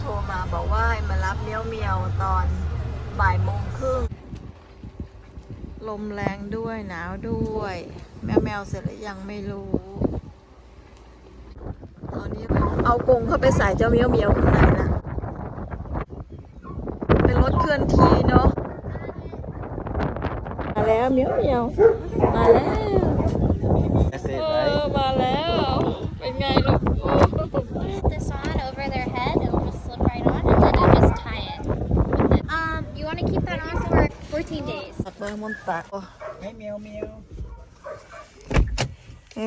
โทรมาบอกว่าให้มารับเมียวเมียวตอนบ่ายโมงครึ่งลมแรงด้วยหนาวด้วย แมวแมวเสร็จแล้วยังไม่รู้ ตอนนี้เอากรงเข้าไปใส่เจ้าเมียวเมียวข้างในนะเป็นรถเคลื่อนที่เนาะมาแล้วเมียวเมียวมาแล้วเออมาแล้ว days. ตักเบอร์มนตัก Hey, meow meow.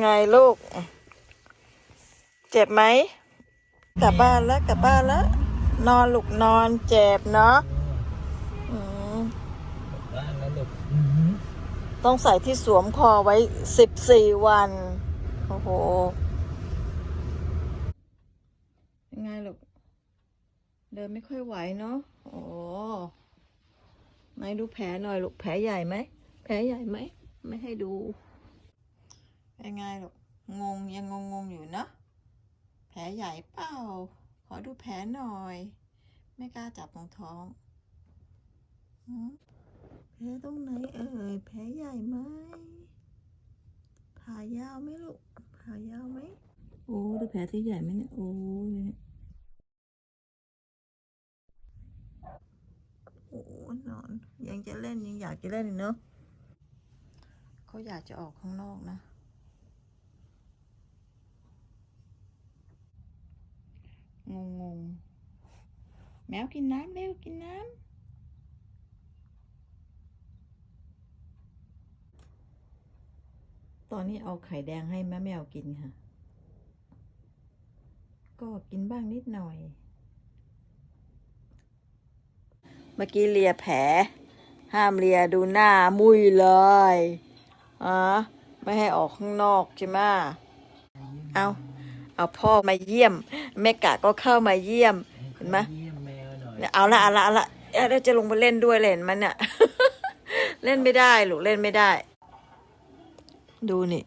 ไงลูก เจ็บไหม กลับบ้านแล้วกลับบ้านแล้ว นอนลูกนอนเจ็บเนาะอืมบ้านแล้วลูกต้องใส่ที่สวมคอไว้สิบสี่วัน โอ้โหยังไงลูก เดินไม่ค่อยไหวเนาะ โอ้ ไหนดูแผลหน่อยลูกแผลใหญ่ไหมแผลใหญ่ไหมไม่ให้ดูเป็นไงลูกงงยังงงงๆอยู่เนอะแผลใหญ่เปล่าขอดูแผลหน่อย ไม่กล้าจับตรงท้องหืมแผลตรงไหนเอ่ยแผลใหญ่ไหมผ่ายาวไหมลูกผ่ายาวไหมโอ้ดูแผลที่ใหญ่ไหมเนี่ยโอ้ยโอน ยังจะเล่นยังอยากจะเล่นอีกเนอะเขาอยากจะออกข้างนอกนะ งงงๆแมวกินน้ำเร็วกินน้ำ ตอนนี้เอาไข่แดงให้แม่แมวกินค่ะ ก็กินบ้างนิดหน่อย เมื่อกี้เลียแผล ห้ามเลียดูหน้ามุยเลยอะไม่ให้ออกข้างนอกใช่ไหมเอาเอาพ่อมาเยี่ยมแม่กะก็เข้ามาเยี่ยมเห็นไหมเอาละเอาละเอาละเอ๊ะแล้วจะลงไปเล่นด้วยเลยเห็นมันเนี่ยเล่นไม่ได้ลูกเล่นไม่ได้ ดูนี่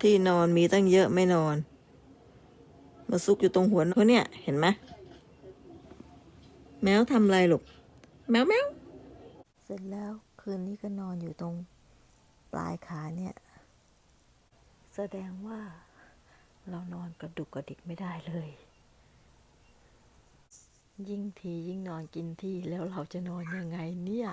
ที่นอนมีตั้งเยอะไม่นอน มาซุกอยู่ตรงหัวนเขาเนี่ย เห็นไหม แมวทำอะไรลูกแมวแมวเสร็จแล้วคืนนี้ก็นอนอยู่ตรงปลายขาเนี่ย แสดงว่าเรานอนกระดุกกระดิกไม่ได้เลย ยิ่งทียิ่งนอนกินที่แล้วเราจะนอนยังไงเนี่ย